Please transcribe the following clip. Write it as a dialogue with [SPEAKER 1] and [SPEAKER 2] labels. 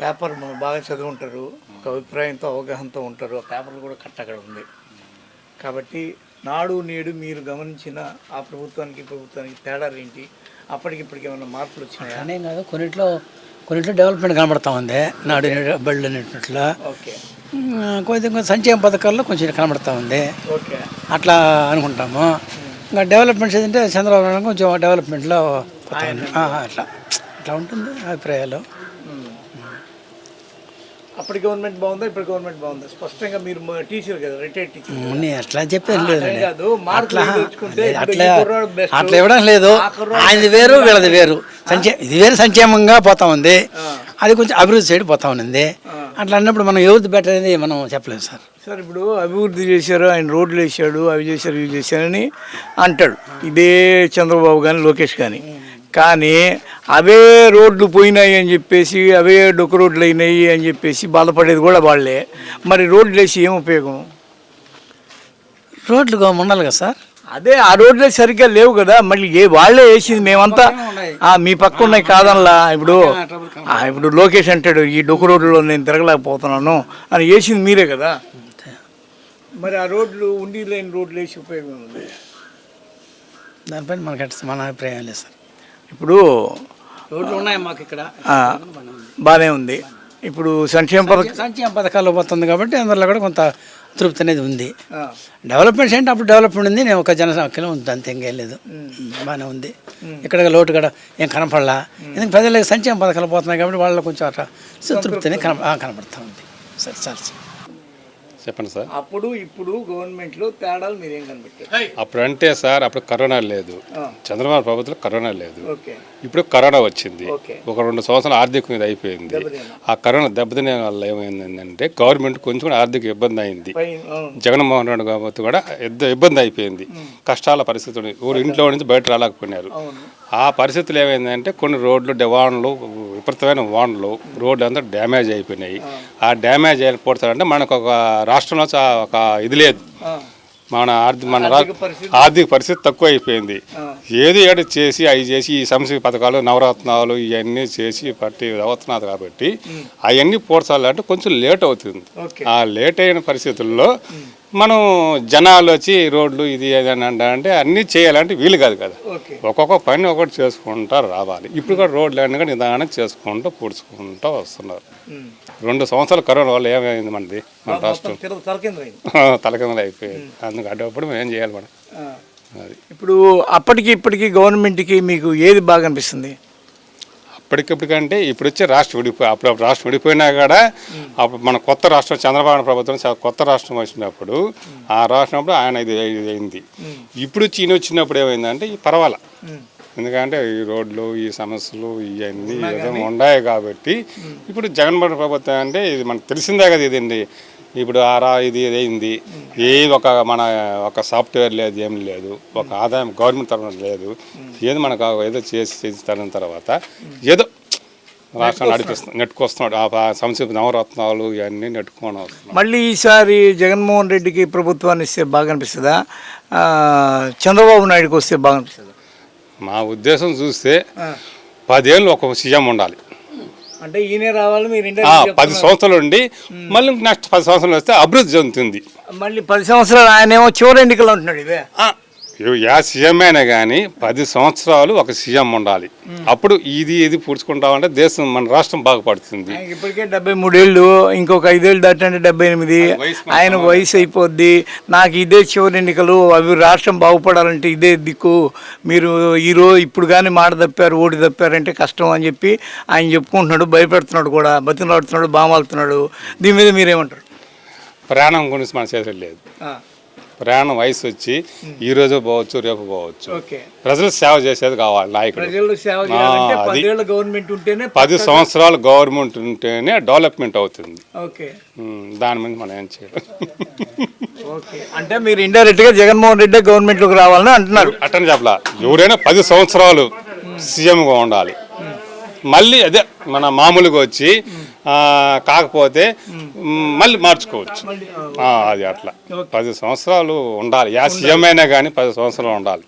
[SPEAKER 1] Paper మ- బాగా చదువుంటారు. ఒక అభిప్రాయంతో అవగాహనతో ఉంటారు. ఆ పేపర్లు కూడా కట్ట అక్కడ ఉంది. కాబట్టి నాడు నేడు మీరు గమనించిన ఆ ప్రభుత్వానికి ప్రభుత్వానికి తేడా ఏంటి? అప్పటికి ఇప్పటికి ఏమైనా మార్పులు వచ్చినాయా?
[SPEAKER 2] అనేం కాదు. కొన్నిట్లో కొన్నిట్లో డెవలప్మెంట్ కనబడతా ఉంది. నాడు నేడు బళ్ళు అనేటట్లు.
[SPEAKER 1] ఓకే.
[SPEAKER 2] కొంచెం కొంచెం సంక్షేమ పథకాల్లో కొంచెం కనబడతా ఉంది.
[SPEAKER 1] ఓకే.
[SPEAKER 2] అట్లా అనుకుంటాము. ఇంకా డెవలప్మెంట్స్ ఏంటంటే చంద్రబాబు నాయుడు కొంచెం డెవలప్మెంట్లో అట్లా. అట్లా ఉంటుంది అభిప్రాయాలు.
[SPEAKER 1] అప్పటి గవర్నమెంట్ బాగుందా ఇప్పుడు గవర్నమెంట్ బాగుందా? స్పష్టంగా మీరు టీచర్ కదా రిటైర్డ్ టీచర్
[SPEAKER 2] ఉన్ని అట్లా చెప్పేది లేదు
[SPEAKER 1] అదే కాదు మార్కులు
[SPEAKER 2] అట్లా అట్లా ఇవ్వడం లేదు. ఆయనది వేరు వీళ్ళది వేరు. సంక్షే ఇది వేరు సంక్షేమంగా పోతా ఉంది. అది కొంచెం అభివృద్ధి సైడ్ పోతా ఉంది అట్లా అన్నప్పుడు మనం ఎవరిది బెటర్ అనేది మనం చెప్పలేము సార్.
[SPEAKER 1] సార్ ఇప్పుడు అభివృద్ధి చేశారు ఆయన రోడ్లు వేసాడు అవి చేశారు ఇవి చేశారని అంటాడు. ఇదే చంద్రబాబు కానీ లోకేష్ కానీ కానీ అవే రోడ్లు పోయినాయి అని చెప్పేసి అవే డొక్క రోడ్లు అయినాయి అని చెప్పేసి బాధపడేది కూడా వాళ్ళే. మరి రోడ్లు వేసి ఏం ఉపయోగం?
[SPEAKER 2] రోడ్లు ఉండాలి కదా సార్.
[SPEAKER 1] అదే ఆ రోడ్లే సరిగ్గా లేవు కదా మళ్ళీ ఏ వాళ్ళే వేసింది మేమంతా? మీ పక్క ఉన్నాయి కాదనలా? ఇప్పుడు ఇప్పుడు లోకేష్ అంటాడు ఈ డొక్క రోడ్లో నేను తిరగలేకపోతున్నాను అని వేసింది మీరే కదా? మరి ఆ రోడ్లు ఉండి లేని రోడ్లు వేసి ఉపయోగం ఉంది
[SPEAKER 2] దానిపైన మనకి మన అభిప్రాయం లేదు సార్.
[SPEAKER 1] ఇప్పుడు
[SPEAKER 2] మాకు ఇక్కడ?
[SPEAKER 1] బాగానే ఉంది. ఇప్పుడు సంక్షేమ పథకం
[SPEAKER 2] సంక్షేమ పథకాలు పోతుంది కాబట్టి అందులో కూడా కొంత తృప్తి అనేది ఉంది. డెవలప్మెంట్స్ ఏంటి అప్పుడు డెవలప్మెంట్ ఉంది. నేను ఒక జనసంఖ్యలో ఉంది అంతే ఇంకేం లేదు. బాగానే ఉంది. ఇక్కడ లోటు కూడా ఏం కనపడలా. ఎందుకంటే ప్రజలకు సంక్షేమ పథకాలు పోతున్నాయి కాబట్టి వాళ్ళకి కొంచెం అట్లా తృప్తిని కన కనపడతా ఉంది. సరే సార్ సార్.
[SPEAKER 3] చెప్పండి సార్.
[SPEAKER 1] అప్పుడు ఇప్పుడు గవర్నమెంట్లో తేడాలు మీరేం కనిపెట్టారు?
[SPEAKER 3] అప్పుడు అంటే సార్ అప్పుడు కరోనా లేదు. చంద్రబాబు ప్రభుత్వం కరోనా లేదు.
[SPEAKER 1] ఓకే.
[SPEAKER 3] ఇప్పుడు కరోనా వచ్చింది. ఒక రెండు సంవత్సరాలు ఆర్థిక ఇది అయిపోయింది. ఆ కరోనా దెబ్బతినే వల్ల ఏమైందంటే గవర్నమెంట్ కొంచెం కూడా ఆర్థిక ఇబ్బంది అయింది. జగన్మోహన్ రెడ్డి కాబట్టి కూడా ఇబ్బంది అయిపోయింది. కష్టాల పరిస్థితులు. ఊరు ఇంట్లో నుంచి బయట రాలేకపోయినారు.
[SPEAKER 1] అవును.
[SPEAKER 3] ఆ పరిస్థితులు ఏమైందంటే కొన్ని రోడ్లు డ- వానలు విపరీతమైన వానలు రోడ్లు అంతా డ్యామేజ్ అయిపోయినాయి. ఆ. డ్యామేజ్ అయిపోతారంటే మనకు ఒక రాష్ట్రంలో ఒక ఇది లేదు. మన ఆర్థిక మన
[SPEAKER 1] ఆర్థిక పరిస్థితి-
[SPEAKER 3] తక్కువ అయిపోయింది. ఏది ఏడు చేసి అవి చేసి ఈ సంక్షేమ పథకాలు నవరత్నాలు ఇవన్నీ చేసి పట్టి అవుతున్నది కాబట్టి అవన్నీ పోడ్చాలంటే కొంచెం లేట్ అవుతుంది. ఆ లేట్ అయిన పరిస్థితుల్లో మనం జనాలు వచ్చి రోడ్లు ఇది అది అని అంటే అన్నీ చేయాలంటే వీలు కాదు కదా. ఒక్కొక్క పని ఒకటి చేసుకుంటా రావాలి. ఇప్పుడు కూడా రోడ్లు అన్నీ కూడా నిదానం చేసుకుంటూ పూడ్చుకుంటూ వస్తున్నారు. రెండు సంవత్సరాలు కరోనా వల్ల ఏమైంది మనది? మన రాష్ట్రం. తలకిందలు అయిపోయింది అందుకు అడ్డప్పుడు మేము ఏం చేయాలి మనం. అది.
[SPEAKER 1] ఇప్పుడు అప్పటికి ఇప్పటికి గవర్నమెంట్కి మీకు ఏది బాగా అనిపిస్తుంది?
[SPEAKER 3] అప్పటికప్పటికంటే ఇప్పుడు వచ్చే రాష్ట్రం విడిపోయి అప్పుడు రాష్ట్రం విడిపోయినా కూడా అప్పుడు మన కొత్త రాష్ట్రం చంద్రబాబు ప్రభుత్వం కొత్త రాష్ట్రం వచ్చినప్పుడు ఆ రాష్ట్రం అప్పుడు ఆయన ఇది ఇది అయింది. ఇప్పుడు వచ్చి ఈయన వచ్చినప్పుడు ఏమైందంటే ఈ పర్వాల. ఎందుకంటే ఈ రోడ్లు ఈ సమస్యలు ఇవన్నీ ఏదో ఉన్నాయి కాబట్టి ఇప్పుడు జగన్మోహన్ ప్రభుత్వం అంటే ఇది మనకు తెలిసిందే కదా ఇదండి. ఇప్పుడు ఆ రా ఇది ఇది అయింది. ఏ ఒక మన ఒక సాఫ్ట్వేర్ లేదు ఏం లేదు ఒక ఆదాయం గవర్నమెంట్ తరఫున లేదు. ఏదో మనకు ఏదో చేసి చేసి తరిన తర్వాత ఏదో రాష్ట్రం నడిపిస్తున్నాడు నెట్టుకొస్తున్నాడు. ఆ సంక్షేమ నవరత్నాలు ఇవన్నీ నెట్టుకొని వస్తున్నాడు.
[SPEAKER 1] మళ్ళీ ఈసారి జగన్మోహన్ రెడ్డికి ప్రభుత్వాన్ని ఇస్తే బాగా అనిపిస్తుందా? చంద్రబాబు నాయుడుకి వస్తే బాగా అనిపిస్తుందా?
[SPEAKER 3] మా ఉద్దేశం చూస్తే పదేళ్ళు ఒక సీఎం ఉండాలి.
[SPEAKER 1] అంటే ఈయనే రావాలి మీరు
[SPEAKER 3] పది సంవత్సరాలు ఉండి మళ్ళీ నెక్స్ట్ పది సంవత్సరాలు వస్తే అభివృద్ధి చెందుతుంది.
[SPEAKER 1] మళ్ళీ పది సంవత్సరాలు ఆయనేమో చివరి ఎన్నికలు అంటున్నాడు ఇదే.
[SPEAKER 3] యా సీఎం అయినా కానీ పది సంవత్సరాలు ఒక సీఎం ఉండాలి. అప్పుడు ఇది ఇది పూడ్చుకుంటామంటే దేశం మన రాష్ట్రం బాగుపడుతుంది
[SPEAKER 1] ఇప్పటికే డెబ్బై మూడేళ్ళు ఇంకొక ఐదేళ్ళు దాటంటే డెబ్బై ఎనిమిది. ఆయన వయసు అయిపోద్ది. నాకు ఇదే చివరి ఎన్నికలు అవి రాష్ట్రం బాగుపడాలంటే ఇదే దిక్కు. మీరు ఈరోజు ఇప్పుడు కానీ మాట తప్పారు ఓడి తప్పారంటే కష్టం అని చెప్పి ఆయన చెప్పుకుంటున్నాడు భయపెడుతున్నాడు కూడా. బతిలాడుతున్నాడు బామాలుతున్నాడు. దీని మీద మీరేమంటారు?
[SPEAKER 3] ప్రయాణం గురించి మన చేసేది లేదు. ప్రయాణం వయసు వచ్చి ఈ రోజు పోవచ్చు రేపు పోవచ్చు. ప్రజలు సేవ చేసేది కావాలి నాయకుడు.
[SPEAKER 1] గవర్నమెంట్ ఉంటేనే
[SPEAKER 3] పది సంవత్సరాలు గవర్నమెంట్ ఉంటేనే డెవలప్మెంట్ అవుతుంది. దాని మీద మనం ఏం చేయాలి?
[SPEAKER 1] అంటే మీరు ఇండైరెక్ట్గా జగన్మోహన్ రెడ్డి గవర్నమెంట్లోకి రావాలని అంటున్నారు.
[SPEAKER 3] అట్టని చెప్పలా ఎవరైనా పది సంవత్సరాలు సీఎంగా ఉండాలి. మళ్ళీ అదే మన మామూలుగా వచ్చి కాకపోతే మళ్ళీ మార్చుకోవచ్చు. అది అట్లా. పది సంవత్సరాలు ఉండాలి. యా సీఎం అయినా కానీ పది సంవత్సరాలు ఉండాలి.